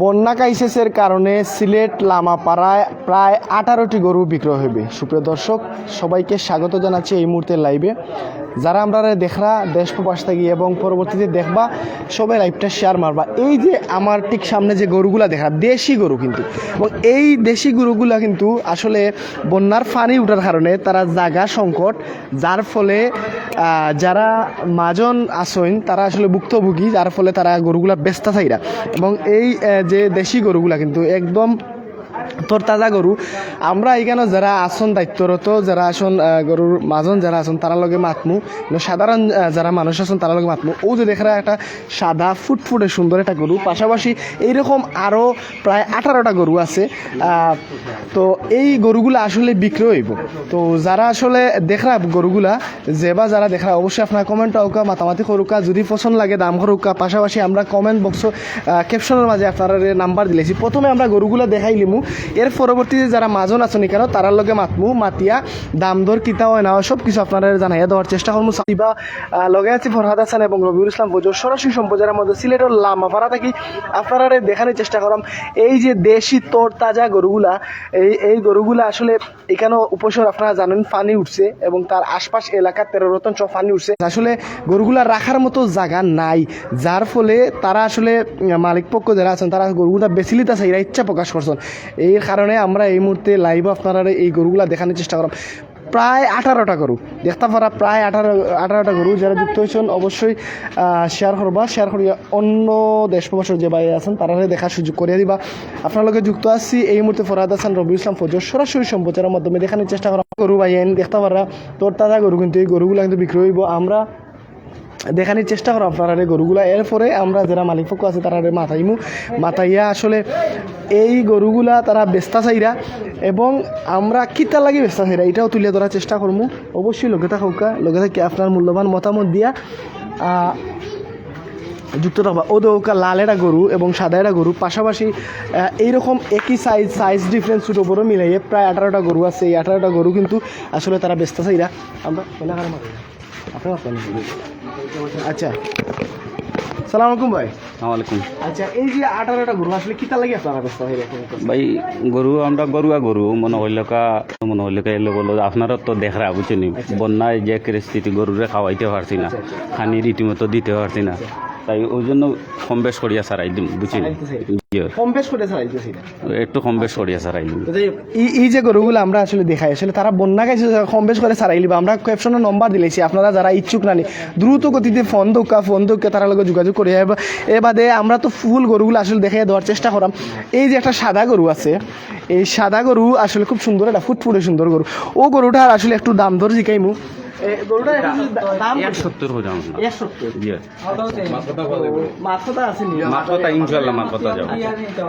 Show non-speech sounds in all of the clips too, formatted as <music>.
বন্যা ক্রাইসিসের কারণে সিলেট লামাপাড়ায় প্রায় আঠারোটি গরু বিক্রয় হবে। সুপ্রিয় দর্শক, সবাইকে স্বাগত জানাচ্ছি এই মুহূর্তের লাইভে যারা আমরা দেখরা, দেশ প্রবাস থাকি এবং পরবর্তীতে দেখবা, সবাই লাইভটা শেয়ার মারবা। এই যে আমার ঠিক সামনে যে গরুগুলা দেখা দেশি গরু কিন্তু। এবং এই দেশি গরুগুলা কিন্তু আসলে বন্যার ফানি উঠার কারণে তারা জাগা সংকট, যার ফলে যারা মাজন আসইন তারা আসলে ভুক্তভোগী, যার ফলে তারা গরুগুলা ব্যস্ত থাইরা। এবং এই যে দেশি গরুগুলা কিন্তু একদম তোর তাজা গরু। আমরা এখানে যারা আসন দায়িত্বরত, যারা আসন গরুর মাজন যারা আসন তারা লগে মাতমু। সাধারণ যারা মানুষ আসন তারা লগে মাতমু। ও যে দেখা একটা সাদা, ফুটফুটে সুন্দর একটা গরু। পাশাপাশি এইরকম আরও প্রায় আঠারোটা গরু আছে। তো এই গরুগুলো আসলে বিক্রি হইব। তো যারা আসলে দেখরা গরুগুলা, যে বা যারা দেখরা, অবশ্যই আপনার কমেন্ট আউকা মাতামাতি করুকা, যদি পছন্দ লাগে দাম করুকা। পাশাপাশি আমরা কমেন্ট বক্স ক্যাপশনের মাঝে আপনারা নাম্বার দিলেছি। প্রথমে আমরা গরুগুলা দেখাই লিমু। এর পরবর্তীতে যারা মাজন আছেন কেন তারার লগে মাতমু, মাতিয়া দাম দর কিতা হয় না সব কিছু আপনারা জানাইয়া দেওয়ার চেষ্টা করব। বা লগে আছি ফরহাদ হাসান এবং রবিউল ইসলাম বজর সরাসরি সম্প্রচারের মধ্যে সিলেটের লামাপাড়া থাকি আপনারা দেখানোর চেষ্টা করাম। এই যে দেশি তোর তাজা গরুগুলা, এই এই গরুগুলা আসলে এখানে উপসর আপনারা জানেন, পানি উঠছে এবং তার আশপাশ এলাকার তেরো রতন সব পানি উঠছে। আসলে গরুগুলা রাখার মতো জায়গা নাই, যার ফলে তারা আসলে মালিক পক্ষ যারা আছেন, তারা গরুগুলা বেশি চাই ইচ্ছা প্রকাশ করছেন। এই কারণে আমরা এই মুহূর্তে লাইভ আপনারা এই গরুগুলা দেখানোর চেষ্টা করাম প্রায় আঠারোটা গরু। দেখতে পারা প্রায় আঠারো, আঠারোটা গরু যারা যুক্ত হয়েছেন, অবশ্যই শেয়ার করবা। শেয়ার করিয়া অন্য দেশ প্রবাসের যে বাইরে আছেন, তারা দেখার সুযোগ করিয়া দিবা। আপনার যুক্ত আছি এই মুহূর্তে ফরাদ হাসান রবি ইসলাম ফজর সরাসরি সম্প্রচারের মাধ্যমে দেখানোর চেষ্টা করা গরু বাইন দেখতে পারা তোর তাজা গরু, কিন্তু এই গরুগুলো কিন্তু বিক্রি হইব। আমরা দেখানোর চেষ্টা করো আপনারা গরুগুলা। এরপরে আমরা যারা মালিক পক্ষ আছে, তারা মাথাইমু মাথাইয়া আসলে এই গরুগুলা তারা বেস্তা চাইরা এবং আমরা কিতা লাগে বেস্তা চাইরা এটাও তুলে ধরার চেষ্টা করব অবশ্যই লগে থাকা লগে থাকি আপনার মূল্যবান মতামত দিয়া যুক্ত থাকবা। ও দৌকা লাল একটা গরু এবং সাদা একটা গরু। পাশাপাশি এইরকম একই সাইজ সাইজ ডিফারেন্স ছোটো বড় মিলাইয়ে প্রায় আঠারোটা গরু আছে। এই আঠারোটা গরু কিন্তু আসলে তারা ব্যস্ত চাইরা আমরা আপনার আপনার। আচ্ছা। সালাম আলাইকুম ভাই। আলাইকুম আচ্ছা এই যে আঠারোটা গরু আসলে কিতা লাগে আপনারা ব্যস্ত হয়ে ভাই গরু আমরা গরুয়া গরু মনে হইলকা মনে হইলকা এলো বলো আপনারা তো দেখরা বুঝছেনি বন্যায় যে পরিস্থিতি গরুরে খাওয়াইতে পারছি না খানি রীতিমতো দিতে পারছি না। তাই ওই জন্য কম বেশ করিয়া সারাই দিম বুঝছেনি কম বেশ করে চালাইতেছি একটু কম বেশ করিয়া সারাই দিম। এই যে গরুগুলো আমরা আসলে দেখাই আসলে তারা বন্যা গেছে কম বেশ করে সারাই লিবা। আমরা ক্যাপশনের নম্বর দিলেছি আপনারা যারা ইচ্ছুক নানি দ্রুত গতিতে ফোন দৌকা ফোন দৌকা তারা লগে যোগাযোগ করে এবার এ বাদে আমরা তো ফুল গরুগুলো আসলে দেখাই দেওয়ার চেষ্টা করাম। এই যে একটা সাদা গরু আছে এই সাদা গরু আসলে খুব সুন্দর একটা ফুটফুটে সুন্দর গরু। ও গরুটার আসলে একটু দাম ধরে জিকাইমু। এ, দাম সত্তর যাও না এক সত্তর জি আছে মাথা ইনশাল্লাহ মাথা যাও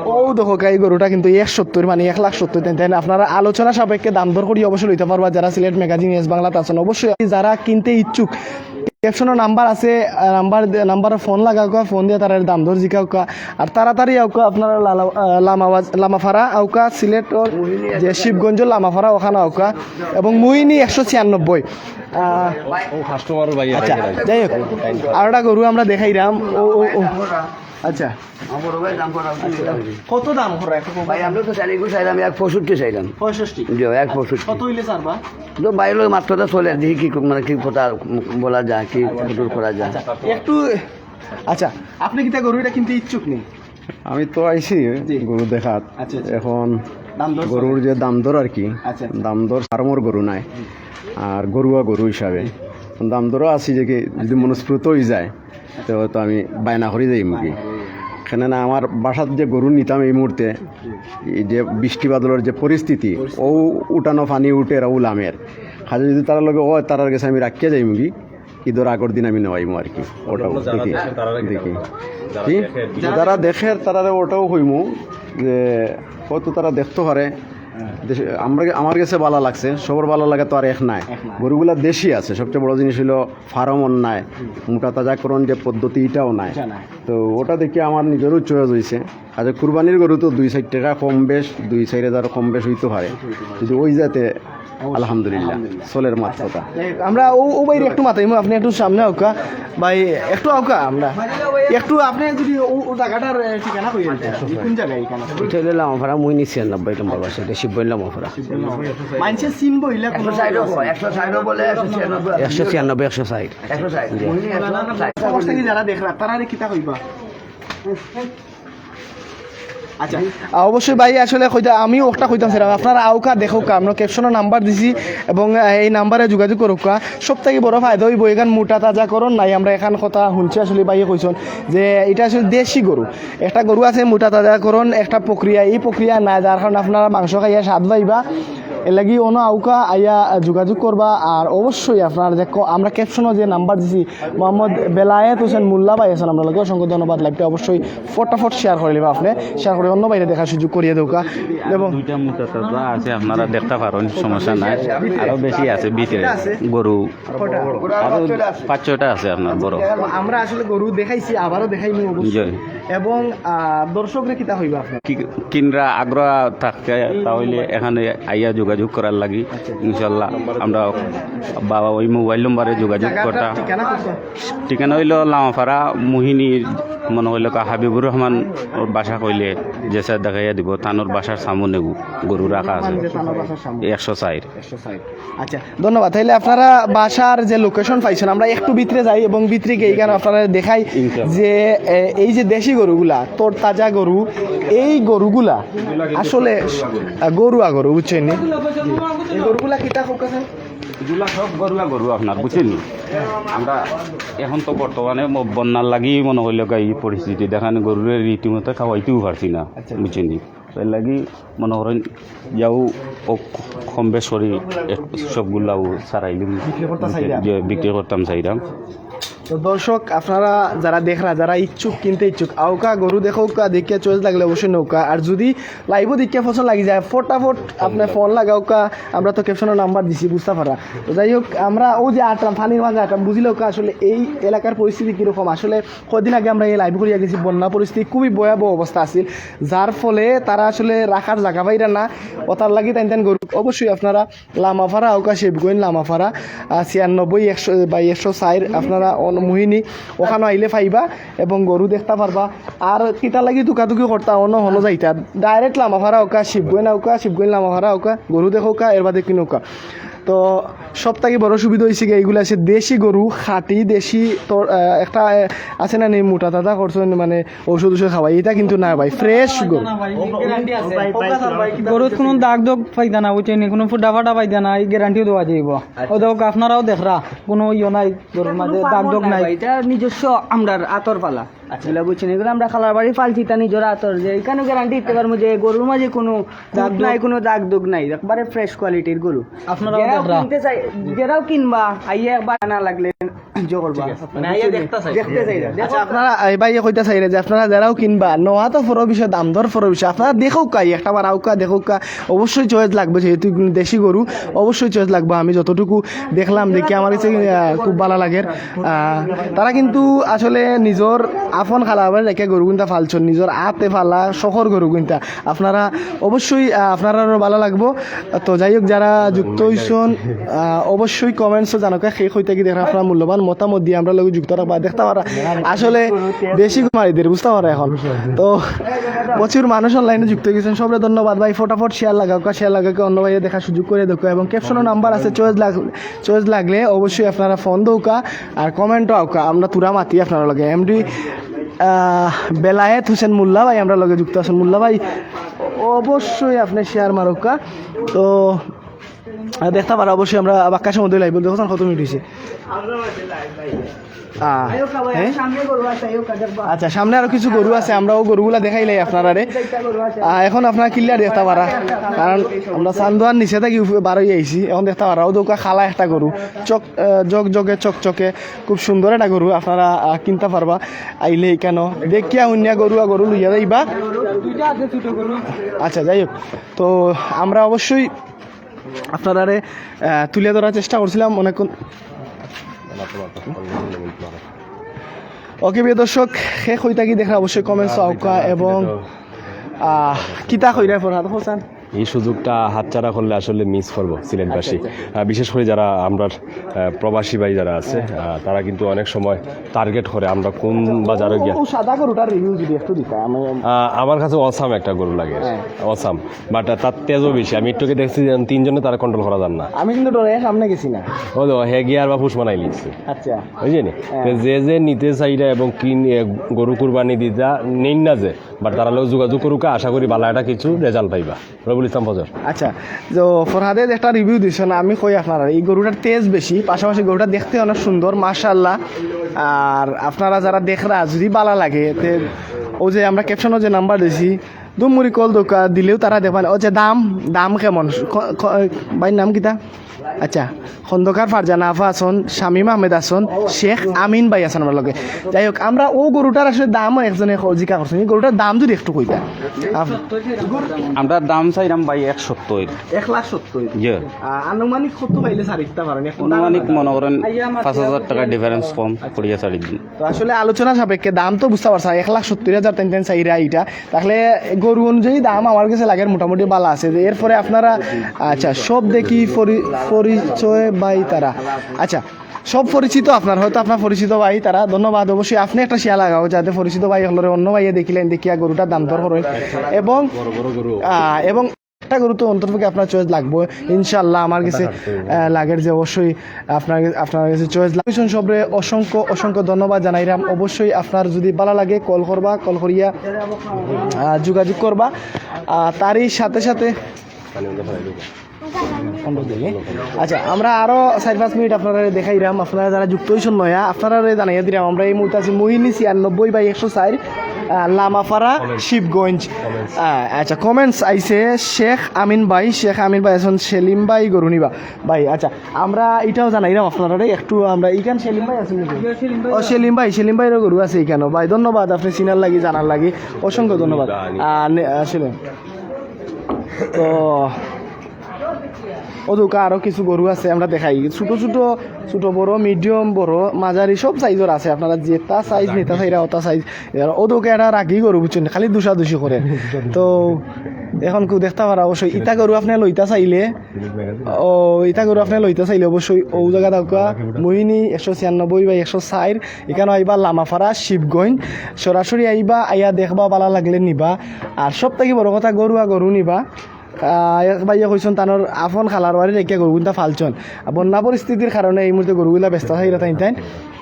ও দেখো এই গরুটা কিন্তু এক সত্তর মানে এক লাখ সত্তর। তাই না আপনারা আলোচনা সাপেক্ষে দাম দর করি অবশ্যই লইতে পারবা। যারা সিলেট ম্যাগাজিন এস বাংলাতে আছেন অবশ্যই। যারা কিনতে ইচ্ছুক ক্যাপশনের নাম্বার আছে নাম্বার নাম্বারে ফোন লাগাও ফোন দিয়ে তারা দাম দর জিকাও আর তাড়াতাড়ি আউকা আপনার লামাওয়াজ লামাফারা আউকা সিলেট ওর যে শিবগঞ্জ লামাফারা ওখানে আউকা এবং মুইনি একশো ছিয়ানব্বই আচ্ছা যাই হোক আর একটা গরু আমরা দেখাইলাম ও ও ও আচ্ছা। কত দাম ভাই আমরা তো চাইলে চাইলাম এক পঁয়ষট্টি চাইলাম। পঁয়ষট্টি এক পঁয়ষট্টি কত হইলে ছাড়বা তো বাইরে মাত্রটা চলে দেখি কি মানে কি কথা বলা যায় কি ফুটুর করা যায়? একটু আচ্ছা আপনি কি তা গরু এটা কিনতে ইচ্ছুক নেই আমি তো আইছি। গরু দেখাত। আচ্ছা, আচ্ছা। এখন গরুর যে দাম দর আর কি আচ্ছা। দাম দর ফার্মর গরু নাই আর গরুয়া গরু হিসাবে। দাম দরও আছে যে কি যদি মনস্ফুত হয়ে যায় তো তো আমি বায়না করে যাই মুখি এখানে না আমার বাসার যে গরু নিতাম এই মুহূর্তে এই যে বৃষ্টি বাদলের যে পরিস্থিতি ও উঠানো পানি উঠে উলামের। খাজা যদি তারা লগে ও তারার কাছে আমি রাখিয়া যাই মুখি ঈদের আগর দিন আমি নেওয়াইমু আর কি ওটাও দেখি দেখি কি? যারা দেখে তারা ওটাও হইমু যে হয়তো তারা দেখতে পারে আমরা আমার কাছে ভালো লাগছে সবার ভালো লাগে তো আর এক নাই। গরুগুলা দেশি আছে সবচেয়ে বড় জিনিস হলো ফার্ম নাই মোটা তাজাকরণ যে পদ্ধতি এটাও নাই। তো ওটা দেখে আমার নিজেরও চয়েস হয়েছে আচ্ছা কুরবানির গরু তো দুই সাইড টাকা কম বেশ দুই সাইড হাজার কম বেশ হইতে পারে যদি ওই যাতে আলহামদুলিল্লাহ। সোলের মাত কথা আমরা ও ও বাইরে একটু মাথায় আপনি একটু সামনে আউকা। ভাই একটু আউকা আমরা। একটু আপনি যদি ও জায়গাটার ঠিকানা কই কোন জায়গায় এখানে? এটা হলো লামাফাড়া মুই নিচ্ছি নব্বই নম্বর বাসা এটা শিববই লামাফাড়া মানছে সিন বইলা কোন একশো ছিয়ানব্বই একশো ষাট। অবস্থা কি যারা দেখরা তারা কিতা কইবা? আচ্ছা অবশ্যই ভাই, আসলে কইতা আমি ওটা কইতাম স্যার আপনারা আউকা দেখো কা আমরা ক্যাপশনের নাম্বার দিছি এবং এই নাম্বারে যোগাযোগ করুক। কা সব থেকে বড় ফায়দা হইব, এখান মোটা তাজা করুন নাই, আমরা এখান কথা শুনছি, আসলে ভাইয়ে কইছেন যে, এটা আসলে দেশি গরু। একটা গরু আছে, মোটা তাজা করুন একটা প্রক্রিয়া, এই প্রক্রিয়া নাই, যার কারণে আপনারা মাংস খাইয়া স্বাদ পাইবা এর লাগি অন্য আউকা আইয়া যোগাযোগ করবা। আর অবশ্যই আপনার যে ক- আমরা ক্যাপশনও যে নাম্বার দিছি মোহাম্মদ বেলায়েত হোসেন মোল্লা ভাই আছেন আমরা অসংখ্য ধন্যবাদ। লাইভটা অবশ্যই ফটাফট শেয়ার করে নেবা আপনি। শেয়ার করে অন্য বাইরে দেখার সুযোগ করিয়ে দেওকা। এবং দুইটা মোটা তাজা আছে আপনারা দেখতে পারেন সমস্যা নাই। আরও বেশি আছে ভিতরে গরু। পাঁচ ছয়টা আছে আপনার বড়। আমরা আসলে গরু দেখাইছি আবারও দেখাইনি অবশ্যই। এবং দর্শকরা কিতা হইবা আপনার? কিনরা আগ্রহ থাকতে তাহলে এখানে আইয়া যোগাযোগ করার লাগি ইনশাল্লাহ আমরা বাবা ওই মোবাইল নম্বরে যোগাযোগ করতা ঠিকানা হইল লামাপাড়া মোহিনী মনে হইল কা হাবিবুর রহমান ওর বাসা কইলে যে স্যার দেখাইয়া দিব তানোর বাসার সামনে গু- গরু রাখা আছে। একশো সাইড আচ্ছা ধন্যবাদ। তাহলে আপনারা বাসার যে লোকেশন পাইছেন আমরা একটু ভিতরে যাই এবং ভিতরে গিয়ে এখানে আপনারা দেখাই যে এই যে দেশি গরুগুলা তোর তাজা গরু এই গরুগুলা আসলে গরুয়া গরু বুঝছেন? এই গরুগুলা কিতা ফোকাস এগুলা সব গরুয়া গরু আপনার বুঝছেন আমরা এখন তো বর্তমানে বন্যার লাগি মনে হইল গা এই পরিস্থিতি। দেখান গরুরে রীতিমতো খাওয়াইতেও পারছি না বুঝছেন তাই লাগি মনে করেন যাও ও কম বেশ করি এক- সবগুলাও সারাইলিম? বিক্রি করতাম চাইরাম তো দর্শক, আপনারা যারা দেখরা, যারা ইচ্ছুক, কিনতে ইচ্ছুক, আউকা, গরু দেখোকা দেখিয়া চয়েস লাগলে অবশ্যই নৌকা। আর যদি লাইভও দেখিয়া পছন্দ লাগি যায়, ফটাফট আপনার ফোন লাগাওকা আমরা তো ক্যাপশনের নাম্বার দিছি বুঝতে পারা তো যাই হোক, আমরা ও যে আটরাম, ফানির মাঝে আটরাম বুঝলেও আসলে এই এলাকার পরিস্থিতি কীরকম? আসলে কদিন আগে আমরা এই লাইভ করিয়া গেছি, বন্যা পরিস্থিতি, খুবই ভয়াবহ অবস্থা আছিল। যার ফলে তারা আসলে রাখার জায়গা পাইরা না ওতার লাগি টাইন টাইন গরু। অবশ্যই আপনারা লামাফারা, আউকা শিবগঞ্জ লামাফারা ছিয়ানব্বই, একশো বা একশো সাইর আপনারা মোহিনী, ওখানে আইলে পাইবা এবং গরু দেখতে পারবা আর কিতা লাগি টুকাটুকি করতা অন্য হলো যাইতা। ডাইরেক্ট লামাফারা ওকা শিবগঞ্জ আউকা শিবগঞ্জ লামাফারা ওকা গরু দেখোকা এর বাদে কিনোকা। তো সব থেকে বড় সুবিধা হয়েছে কি এইগুলো আছে দেশি গরু খাঁটি দেশি তোর একটা আছে না নেই মোটা দাদা করছেন মানে ঔষধ ওষুধ খাওয়াই এটা কিন্তু না ভাই ফ্রেশ গরু। গরুত কোনো দাগ দগ পাইতা না বুঝছেন কোনো ফুটা ফাটা পাইতা না এই গ্যারান্টিও দেওয়া যাইব। ও দেখো আপনারাও দেখরা কোনো ইয়ে নাই গরুর মাঝে দাগ দগ নাই এটা নিজস্ব আমরার আতর পালা। এগুলা বুঝছেন এগুলো আমরা খালার বাড়ি পালছি তা নিজের আতর। যে এখানে গ্যারান্টি দিতে পারব যে গরুর মাঝে কোনো দাগ নাই কোনো দাগ দুগ নাই একবারে ফ্রেশ কোয়ালিটির গরু। দেখরা কিনতে চাই যারাও কিনবা আইয়া একবার না লাগলে আচ্ছা আপনারা এই ভাই কইতা চাইরে যে আপনারা যারাও কিনবা নোয়া তো ফরো বিষয় দাম দর ফরো বিষয় আপনারা দেখো কাই একটা বার আউকা দেখো কা অবশ্যই চয়েস লাগবে যেহেতু দেশি গরু অবশ্যই চয়েস লাগবে। আমি যতটুকু দেখলাম দেখি আমার কাছে খুব ভালো লাগে। তারা কিন্তু আসলে নিজের আফন খালা আবার রেখে গরু কিনতা ফালছন নিজের আতে ফালা শহর গরু কিনতা আপনারা অবশ্যই আপনারা ভালো লাগবো। তো যাই হোক যারা যুক্ত হইছন আহ, অবশ্যই কমেন্টসও জানকা শেষ হইতে কি দেখা আপনার মূল্যবান মতামত দিয়ে আমরা লোক যুক্ত রাখবা দেখতে পারা। আসলে বেশি মারিদের বুঝতে পারা এখন। তো, প্রচুর মানুষ অনলাইনে যুক্ত গেছেন। সবরে ধন্যবাদ ভাই, ফটাফট শেয়ার লাগাওকা শেয়ার লাগাকে অন্য ভাইয়ে দেখার সুযোগ করে দেখো। এবং ক্যাপশনও নাম্বার আছে চয়েস লাগ চয়েস লাগলে অবশ্যই আপনারা ফোন দৌকা আর কমেন্টও আউকা আমরা তুরা মাতি আপনারা লগে। এমডি বেলায়েত হোসেন মোল্লা ভাই, আমরা লগে যুক্ত আছেন। মোল্লা ভাই, অবশ্যই আপনি শেয়ার মারুকা। তো দেখতে পারো, অবশ্যই আমরা বাক্কাশের মধ্যে লাইভ দেখো, কত মিনিট হয়েছে হ্যাঁ? আচ্ছা সামনে আরও কিছু গরু আছে, আমরাও গরুগুলা দেখাইলাই আপনারা রে এখন আপনারা ক্লিয়ার দেখতে পারা। কারণ আমরা চান্দোয়ার নিচে থাকি বারোই আইছি। এখন দেখতে পারা, ও দৌকা খালা একটা গরু। চক জগ, জগে চকচকে খুব সুন্দর একটা গরু, আপনারা কিনতে পারবা। আইলে কেন? দেখিয়া উনিয়া গরু আর গরু লইয়া যাইবা। আচ্ছা যাই হোক। তো আমরা অবশ্যই আপনারা তুলে ধরার চেষ্টা করছিলাম অনেকক্ষণ ওকে প্রিয় দর্শক শেষ হই থাকি দেখা অবশ্যই কমেন্টস আউকা এবং কিতা কইরা পড়া হোসান? এই সুযোগটা হাতছাড়া করলে আসলে মিস করব সিলেটবাসী। বিশেষ করে যারা আমরা প্রবাসী ভাই যারা আছে তারা কিন্তু অনেক সময় টার্গেট করে আমরা কোন বাজারে গিয়া সাদা গরুটার রিভিউ যদি একটু আমার কাছে অসাম একটা গরু লাগে। অসাম। বাট তার তেজও বেশি। আমি একটুকে দেখছি যে তিনজনে তারা কন্ট্রোল করা যান না। আমি কিন্তু ডরে সামনে গেছি না। ও তো হে গিয়ার বা ফুস বানাই লিখছে। আচ্ছা। বুঝলি যে যে নিতে চাইরা এবং কিন গরু কুরবানি দিতা নেই না যে। বাট তারা লোক যোগাযোগ করুক আশা করি ভালো একটা কিছু রেজাল্ট পাইবা। রবুল ইসলাম আচ্ছা তো ফরহাদের একটা রিভিউ দিয়েছেন আমি কই আপনারা, এই গরুটার তেজ বেশি, পাশাপাশি গরুটা দেখতে অনেক সুন্দর মাশাল্লাহ আর আপনারা যারা দেখরা, যদি বালা লাগে, তে ও যে আমরা ক্যাপশনও যে নাম্বার দিছি দুমুরি কল দোকা দিলেও তারা দেখবেন ও যে দাম দাম কেমন? খ- নাম কিতা? আচ্ছা খন্দকার ফারজানা আফা আসন শামিম আহমেদ আসন শেখ আমিন ভাই আসন আমার লগে। যাই হোক আমরা ও গরুটার আসলে দাম একজনে জিকা করছেন এই গরুটার দাম যদি একটু কইতা আমরা দাম চাইলাম ভাই এক সত্তর এক লাখ সত্তর আনুমানিক কত পাইলে সার দিতে পারেন অনুমানিক মনে করেন পাঁচ হাজার টাকা ডিফারেন্স কম করিয়া দিন তো আসলে আলোচনা সাপেক্ষে দাম তো বুঝতে পারছা এক লাখ সত্তর হাজার তেন তেন চাইরা এইটা। তাহলে গরু অনুযায়ী দাম আমার কাছে লাগে মোটামুটি ভালো আছে। এরপরে আপনারা আচ্ছা সব দেখি পরি- পরিচয় বাই তারা। আচ্ছা সব পরিচিত আপনার, হয়তো আপনার পরিচিত ভাই তারা। ধন্যবাদ, অবশ্যই আপনি একটা শিয়া লাগাও যাতে পরিচিত ভাই হলরে অন্য ভাইয়ে দেখিলেন, দেখিয়া গরুটার দাম দর করেন এবং এবং একটা গরু তো অন্তর্পক্ষে আপনার চয়েস লাগবে। ইনশাল্লাহ আমার কাছে লাগের যে অবশ্যই আপনার আপনার কাছে চয়েস লাগবে সবরে অসংখ্য অসংখ্য ধন্যবাদ জানাইলাম অবশ্যই আপনার যদি ভালো লাগে কল করবা কল করিয়া যোগাযোগ করবা। আর তারই সাথে সাথে পনেরো দিনে। আচ্ছা আমরা আরও চার পাঁচ মিনিট আপনারা দেখাইলাম আপনারা যারা যুক্ত হয়েছেন নয়া আপনারা জানাইয়া দিলাম আমরা এই মুহূর্তে আছি মোহিনী ছিয়ানব্বই বাই একশো চার লামাপাড়া শিবগঞ্জ। আচ্ছা কমেন্টস আইছে শেখ আমিন ভাই শেখ আমিন ভাই আছেন সেলিম ভাই গরুনিবা ভাই আচ্ছা আমরা এটাও জানাইলাম আপনারা একটু আমরা এইখান সেলিম ভাই আছেন ও সেলিম ভাই সেলিম ভাইয়েরও গরু আছে এইখানে ভাই ধন্যবাদ আপনি চিনার লাগি জানার লাগি। অসংখ্য ধন্যবাদ। আহ, আসলে তো ওদুকা আরও কিছু গরু আছে আমরা দেখাই। ছোট ছোট ছোট বড় মিডিয়াম বড় মাঝারি সব সাইজের আছে। আপনারা যেটা সাইজ নিতে চাইরা ওটা সাইজ ওদুকে এটা রাগি গরু বুঝছেন খালি দুষা দুষি করে। <laughs> তো এখন কেউ দেখতে পারা অবশ্যই। ইটা গরু আপনি লইতা চাইলে ও ইটা গরু আপনি লইতা চাইলে অবশ্যই। ও জায়গা দাওকা মোহিনী একশো ছিয়ানব্বই বা একশো চার এখানে আইবা লামাফারা শিবগঞ্জ। সরাসরি আইবা আইয়া দেখবা ভালো লাগলে নিবা। আর সব থেকে বড় কথা গরুয়া গরু নিবা। বাইয়া কইসন তানোর আফন খালার বাড়ি রেখে গরুগুলা ফালছন আর বন্যা পরিস্থিতির কারণে এই মুহূর্তে গরুগুলা ব্যস্ত থাকি তাই তাই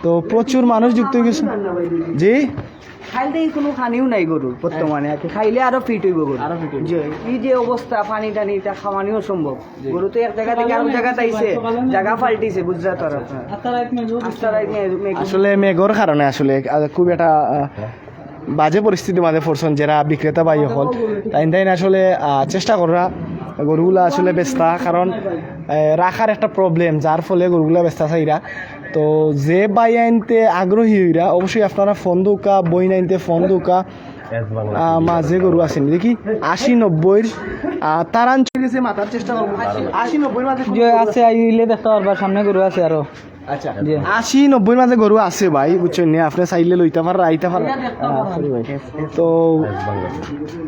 তো প্রচুর মানুষ যুক্ত হয়ে গেছে। জি? খাইলে কোনো খানিও নাই গরুর বর্তমানে আর খাইলে আরও ফিট হইব গরু আরও। যে এই যে অবস্থা পানি টানি এটা খাওয়ানিও সম্ভব গরু তো এক জায়গা থেকে আরেক জায়গা আইছে জায়গা পাল্টিছে বুঝছা তো আর আপনার আস্তা রাইত মেঘ। আসলে মেঘর কারণে আসলে খুব একটা বাজে পরিস্থিতির মাঝে পড়ছেন যারা বিক্রেতা বাই হল। তাই তাই আসলে চেষ্টা করা। গরুগুলা আসলে বেস্তা কারণ রাখার একটা প্রবলেম যার ফলে গরুগুলা বেস্তা চাইরা তো যে বাই আনতে আগ্রহী হইরা অবশ্যই আপনারা ফোন দোকা, বই নাইনতে ফোন দোকা মাঝে গরু আছেন দেখি, আশি নব্বইর তারান চলে গেছে মাথার চেষ্টা করব। আশি নব্বইর মাঝে আছে, আইলে দেখতে পারবা, সামনে গরু আছে আরও। আচ্ছা আশি নব্বই মাঝে গরু আছে ভাই বুঝছেন নি? আপনি চাইলে লইতে পারেন আইতে পারেন তো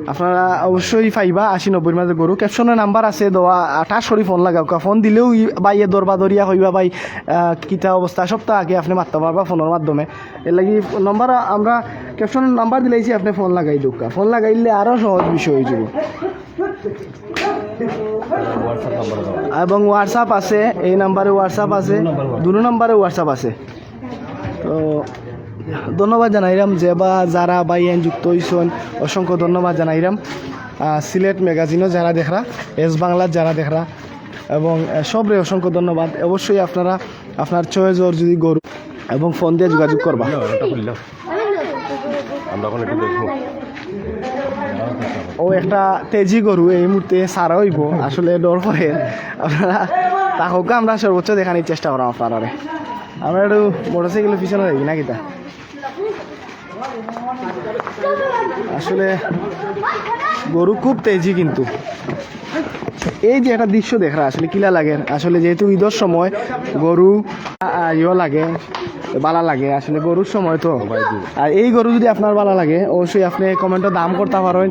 আপনারা অবশ্যই পাইবা আশি নব্বই মাঝে গরু। ক্যাপশনের নাম্বার আছে দেওয়া আঠাশ সরি ফোন লাগাও। ফোন দিলেও ই- ভাই এ দরবা দরিয়া হইবা ভাই কিতা অবস্থা সপ্তাহ আগে আপনি মারতে পারবা ফোনের মাধ্যমে। এর লাগি নম্বর আমরা ক্যাপশনের নাম্বার দিলেইছি আপনি ফোন লাগাই দোকা ফোন লাগাইলে আরও সহজ বিষয় হয়ে যাব। এবং হোয়াটসঅ্যাপ আছে, এই নাম্বারে হোয়াটসঅ্যাপ আছে দুটো নাম্বারে হোয়াটসঅ্যাপ আছে। তো ধন্যবাদ জানাইলাম যে বা যারা বাইয়ান যুক্ত হয়েছেন অসংখ্য ধন্যবাদ জানাইলাম সিলেট ম্যাগাজিনও যারা দেখরা, এস বাংলার যারা দেখরা, এবং সবরে অসংখ্য ধন্যবাদ। অবশ্যই আপনারা, আপনার চয়েস যদি গরু এবং ফোন দিয়ে যোগাযোগ করবা। আমরা এখন একটু দেখব। ও একটা তেজি গরু, এই মুহূর্তে সারা হইব। আসলে ডর করে আপনারা তাহলে আমরা সর্বোচ্চ দেখানোর চেষ্টা করাম আপনারা আমরা একটু মোটরসাইকেলের পিছনে দেখি না কিতা আসলে গরু খুব তেজি কিন্তু। এই যে একটা দৃশ্য দেখা আসলে কিলা লাগে? আসলে যেহেতু ঈদের সময় গরু ইয়ে লাগে। ভালো লাগে আসলে গরুর সময় তো। আর এই গরু যদি আপনার ভালো লাগে অবশ্যই আপনি কমেন্টে দাম করতে পারেন।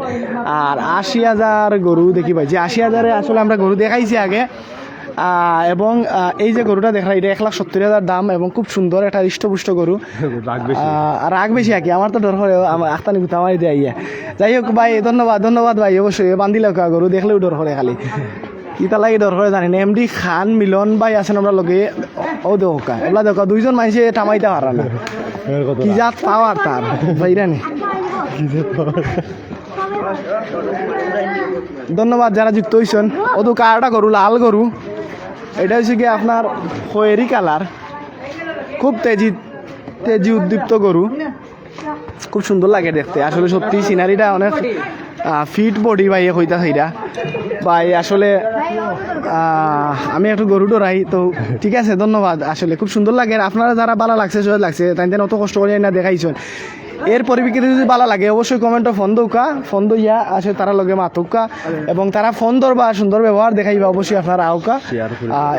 আর আশি হাজার গরু দেখি পাইছি আশি হাজারে আসলে আমরা গরু দেখাইছি আগে এবং এই যে গরুটা দেখা এটা এক লাখ সত্তর হাজার দাম এবং খুব সুন্দর একটা হৃষ্টপুষ্ট গরু। <laughs> রাগ বেশি। আর কি আমার তো ডর করে আমার আখতানি গুতা আমার দিয়ে যাই হোক ভাই ধন্যবাদ ধন্যবাদ ভাই অবশ্যই বান্দিলে গরু দেখলেও ডর করে খালি। কিতা লাগে ডর করে জানি না এমডি খান মিলন ভাই আছেন আমরা লগে। ও দেখা এগুলা দেখা দুইজন মানুষে টামাইতে পারা না। কি জাত পাওয়ার তার বাইরানি ধন্যবাদ যারা যুক্ত হয়েছেন ও তো কারটা গরু লাল গরু। এটা হচ্ছে কি আপনার খয়েরি কালার। খুব তেজি তেজি উদ্দীপ্ত গরু। খুব সুন্দর লাগে দেখতে। আসলে সত্যি সিনারিটা অনেক ফিট বডি ভাই হইতা সেইটা ভাই আসলে আমি একটু গরু ডরাই তো ঠিক আছে ধন্যবাদ। আসলে খুব সুন্দর লাগে। আপনারা যারা ভালো লাগছে সহজ লাগছে তাই তেন অত কষ্ট করে না দেখাইছেন। এর পরিপ্রেক্ষিতে যদি ভালো লাগে অবশ্যই কমেন্টে ফোন দৌকা ফোন দইয়া আসে তারা লগে মাতুকা এবং তারা ফোন ধরবা সুন্দর ব্যবহার দেখাইবা অবশ্যই আপনারা আউকা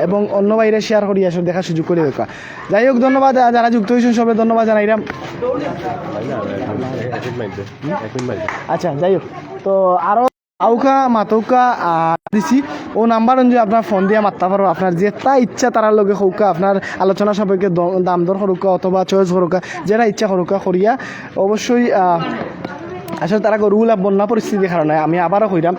এবং অন্য বাইরে শেয়ার করি আসলে দেখার সুযোগ করে দেখা যাই হোক ধন্যবাদ যারা যুক্ত হয়েছেন সবাই ধন্যবাদ জানাইলাম। আচ্ছা যাই হোক। তো আরও আউকা, মাতৌকা দিছি। ও নাম্বার অনুযায়ী আপনার ফোন দিয়ে মারতে পারব। আপনার যেটা ইচ্ছা তারার লগে হৌকা আপনার আলোচনা সাপেক্ষে দাম দর সরুকা অথবা চয়েস সরুকা যেটা ইচ্ছা সরুকা করিয়া। অবশ্যই আসলে তারা গরুগুলা বন্যা পরিস্থিতির কারণে আমি আবারও কইরাম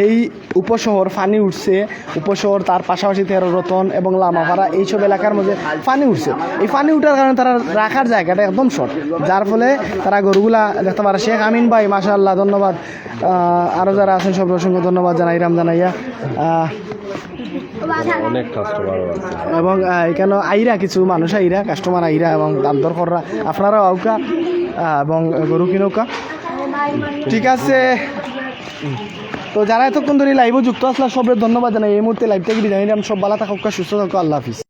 এই উপশহর ফানি উঠছে উপশহর তার পাশাপাশি তেরো রতন এবং লামাপাড়া এইসব এলাকার মধ্যে ফানি উঠছে। এই ফানি উঠার কারণে তারা রাখার জায়গাটা একদম শর্ট যার ফলে তারা গরুগুলা দেখতে পারে শেখ আমিন ভাই মাশাআল্লাহ ধন্যবাদ। আরও যারা আছেন সব অসংখ্য ধন্যবাদ জানাই রাম জানাইয়া। অনেক কাস্টমারও আছে। এবং এখানে আইরা কিছু মানুষ আইরা কাস্টমার আইরা এবং দাম দর কররা। আপনারাও আউকা এবং গরু কিনৌকা। ঠিক আছে। তো যারা এতক্ষণ ধরে লাইভে যুক্ত আসলে সবের ধন্যবাদ জানাই। এই মুহূর্তে লাইভ থেকে বিদায় নিলাম। সব ভালো থাকুক সুস্থ থাকুক আল্লাহ হাফিজ।